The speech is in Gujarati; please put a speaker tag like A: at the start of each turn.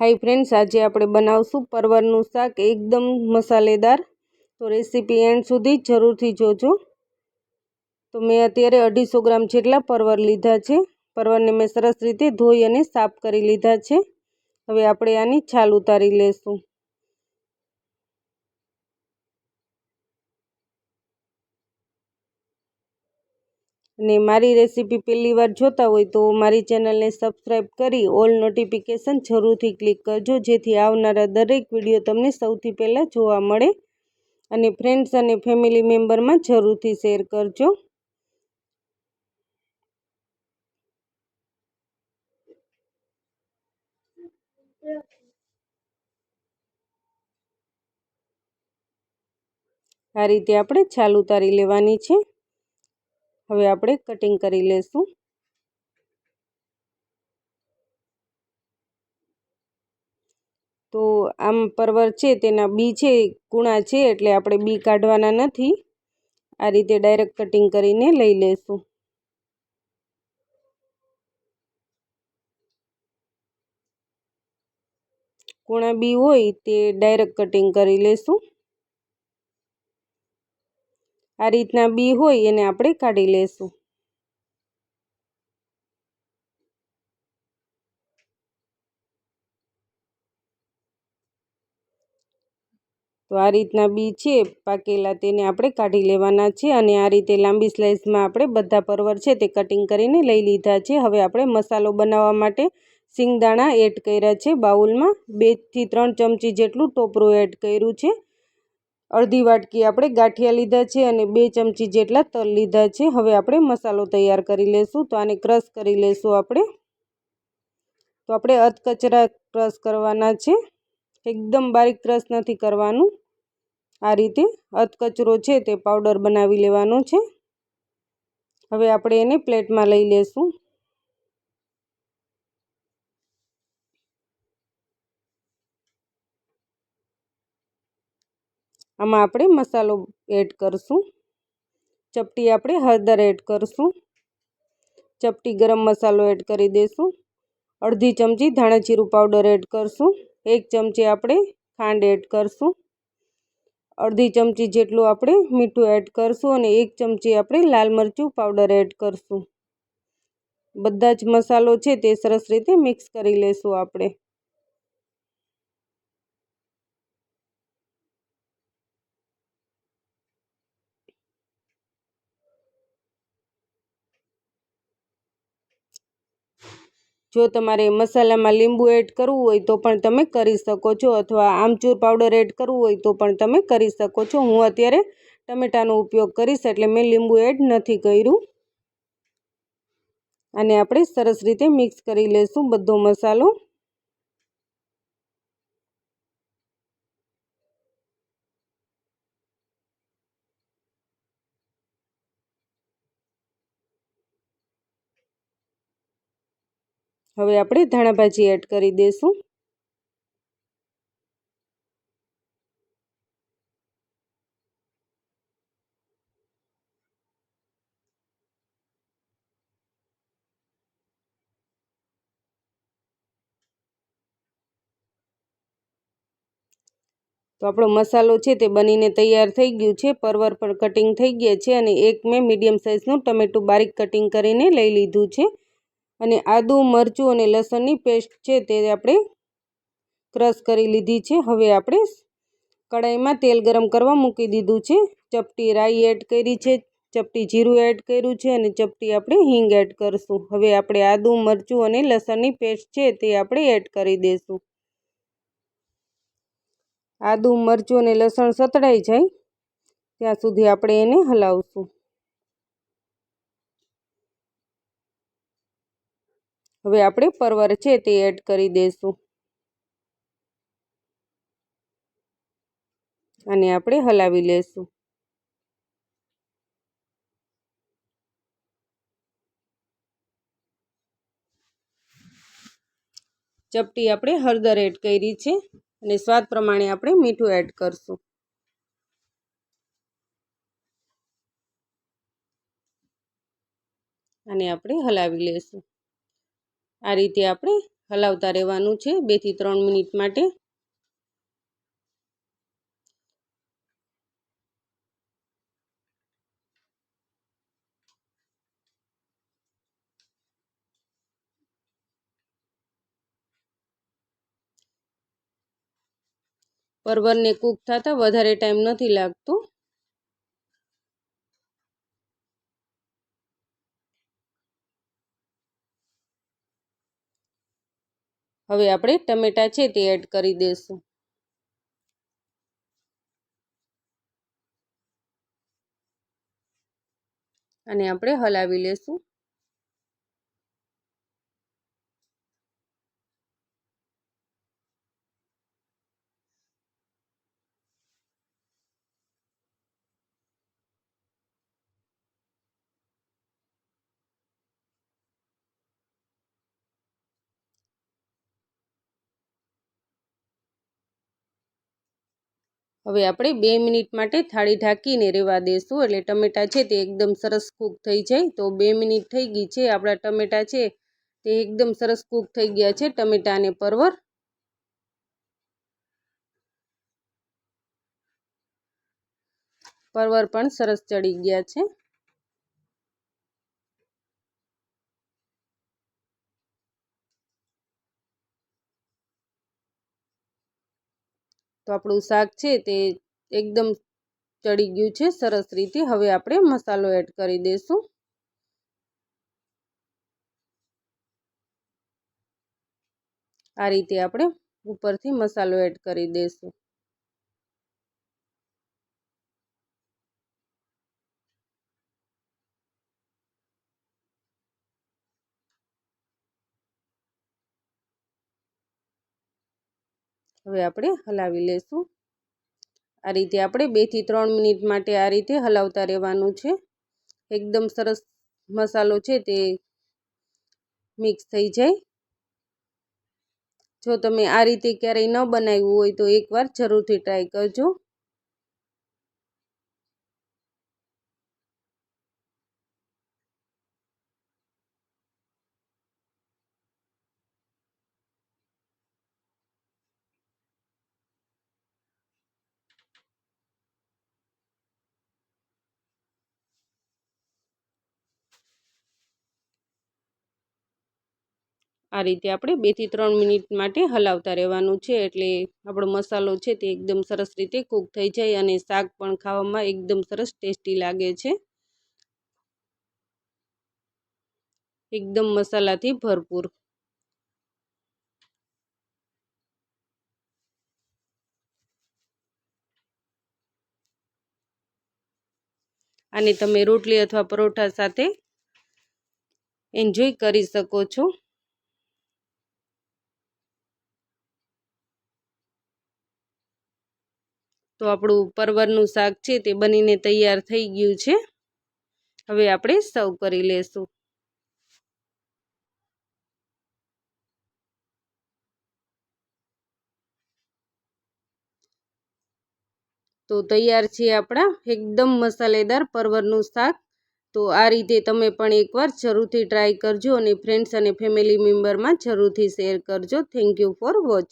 A: હાઈ ફ્રેન્ડ્સ આજે આપણે બનાવશું પરવરનું શાક એકદમ મસાલેદાર. તો રેસીપી એન્ડ સુધી જરૂરથી જોજો. તો મેં અત્યારે અઢીસો ગ્રામ જેટલા પરવર લીધા છે. પરવરને મેં સરસ રીતે ધોઈ અને સાફ કરી લીધા છે. હવે આપણે આની છાલ ઉતારી લેશું. અને મારી રેસીપી પહેલી વાર જોતા હોય તો મારી ચેનલને સબસ્ક્રાઈબ કરી ઓલ નોટિફિકેશન જરૂરથી ક્લિક કરજો, જેથી આવનારા દરેક વીડિયો તમને સૌથી પહેલાં જોવા મળે. અને ફ્રેન્ડ્સ અને ફેમિલી મેમ્બરમાં જરૂરથી શેર કરજો. આ રીતે આપણે છાલ ઉતારી લેવાની છે. હવે આપણે કટિંગ કરી લેશું. તો આમ પરવર છે, તેના બી છે, કૂણા છે, એટલે આપણે બી કાઢવાના નથી. આ રીતે ડાયરેક્ટ કટિંગ કરીને લઈ લેશું. કૂણા બી હોય તે ડાયરેક્ટ કટિંગ કરી લેશું. આ રીતના બી હોય એને આપણે કાઢી લેશું. તો આ રીતના બી છે, પાકેલા તેને આપણે કાઢી લેવાના છે અને આ રીતે લાંબી સ્લાઇસમાં આપણે બધા પરવર છે તે કટિંગ કરીને લઈ લીધા છે. હવે આપણે મસાલો બનાવવા માટે સિંગદાણા એડ કર્યા છે બાઉલમાં. બેથી ત્રણ ચમચી જેટલું ટોપરું એડ કર્યું છે. અડધી વાટકી આપણે ગાંઠિયા લીધા છે અને બે ચમચી જેટલા તલ લીધા છે. હવે આપણે મસાલો તૈયાર કરી લેશું. તો આને ક્રશ કરી લેશું આપણે. તો આપણે અધકચરા ક્રશ કરવાના છે. એકદમ બારીક ક્રશ નથી કરવાનું. આ રીતે અધકચરો છે તે પાવડર બનાવી લેવાનો છે. હવે આપણે એને પ્લેટમાં લઈ લેશું. આમાં આપણે મસાલો એડ કરશું. ચપટી આપણે હળદર એડ કરશું. ચપટી ગરમ મસાલો એડ કરી દઈશું અડધી ચમચી ધાણા જીરું પાવડર એડ કરશું. એક ચમચી આપણે ખાંડ એડ કરશું. અડધી ચમચી જેટલું આપણે મીઠું એડ કરશું અને એક ચમચી આપણે લાલ મરચું પાવડર એડ કરશું. બધા જ મસાલો છે તે સરસ રીતે મિક્સ કરી લેશું આપણે. જો તમારે મસાલામાં લીંબુ એડ કરવું હોય તો પણ તમે કરી શકો છો અથવા આમચૂર પાવડર એડ કરવું હોય તો પણ તમે કરી શકો છો. હું અત્યારે ટમેટાનો ઉપયોગ કરીશ એટલે મેં લીંબુ એડ નથી કર્યું. અને આપણે સરસ રીતે મિક્સ કરી લઈશું બધો મસાલો. હવે આપણે ધાણાભાજી એડ કરી દઈશું તો આપણો મસાલો છે તે બનીને તૈયાર થઈ ગયું છે. પરવર પણ કટિંગ થઈ ગયા છે અને એક મેં મીડિયમ સાઇઝનું ટમેટું બારીક કટિંગ કરીને લઈ લીધું છે. અને આદું, મરચું અને લસણની પેસ્ટ છે તે આપણે ક્રશ કરી લીધી છે. હવે આપણે કડાઈમાં તેલ ગરમ કરવા મૂકી દીધું છે. ચપટી રાઈ એડ કરી છે, ચપટી જીરું એડ કર્યું છે અને ચપટી આપણે હિંગ એડ કરશું. હવે આપણે આદું, મરચું અને લસણની પેસ્ટ છે તે આપણે એડ કરી દઈશું આદું, મરચું અને લસણ સતળાઈ જાય ત્યાં સુધી આપણે એને હલાવશું. હવે આપણે પરવર છે તે એડ કરી દઈશું અને આપણે હલાવી લેશું. ચપટી આપણે હળદર એડ કરી છે અને સ્વાદ પ્રમાણે આપણે મીઠું એડ કરશું. અને આપણે હલાવી લેશું. આ રીતે આપણે હલાવતા રહેવાનું છે બેથી ત્રણ મિનિટ માટે. પરવરને કૂક થતાં વધારે ટાઈમ નથી લાગતો. હવે આપણે ટમેટા છે તે એડ કરી દઈશું. અને આપણે હલાવી લેશું. હવે આપણે બે મિનિટ માટે થાળી ઢાંકીને રહેવા દઈશું એટલે ટમેટાં છે તે એકદમ સરસ કૂક થઈ જાય. તો બે મિનિટ થઈ ગઈ છે. આપણા ટમેટાં છે તે એકદમ સરસ કૂક થઈ ગયા છે. ટમેટાને પરવર. પરવર પણ સરસ ચડી ગયા છે. તો આપણું શાક છે તે એકદમ ચડી ગયું છે, સરસ રીતે. હવે આપણે મસાલો એડ કરી દઈશું આ રીતે આપણે ઉપરથી મસાલો એડ કરી દઈશું હવે આપણે હલાવી લેશું. આ રીતે આપણે બેથી ત્રણ મિનિટ માટે આ રીતે હલાવતા રહેવાનું છે. એકદમ સરસ મસાલો છે તે મિક્સ થઈ જાય. જો તમે આ રીતે ક્યારેય ન બનાવ્યું હોય તો એકવાર જરૂરથી ટ્રાય કરજો. આ રીતે આપણે બેથી ત્રણ મિનિટ માટે હલાવતા રહેવાનું છે. એટલે આપણો મસાલો છે તે એકદમ સરસ રીતે કૂક થઈ જાય અને શાક પણ ખાવામાં એકદમ સરસ ટેસ્ટી લાગે છે. એકદમ મસાલાથી ભરપૂર. અને તમે રોટલી અથવા પરોઠા સાથે એન્જોય કરી શકો છો. તો આપણું પરવરનું શાક છે તે બનીને તૈયાર થઈ ગયું છે. હવે આપણે સર્વ કરી લેશું. તો તૈયાર છે આપણા એકદમ મસાલેદાર પરવરનું શાક. તો આ રીતે તમે પણ એકવાર જરૂરથી ટ્રાય કરજો અને ફ્રેન્ડ્સ અને ફેમિલી મેમ્બરમાં જરૂરથી શેર કરજો. Thank you for watch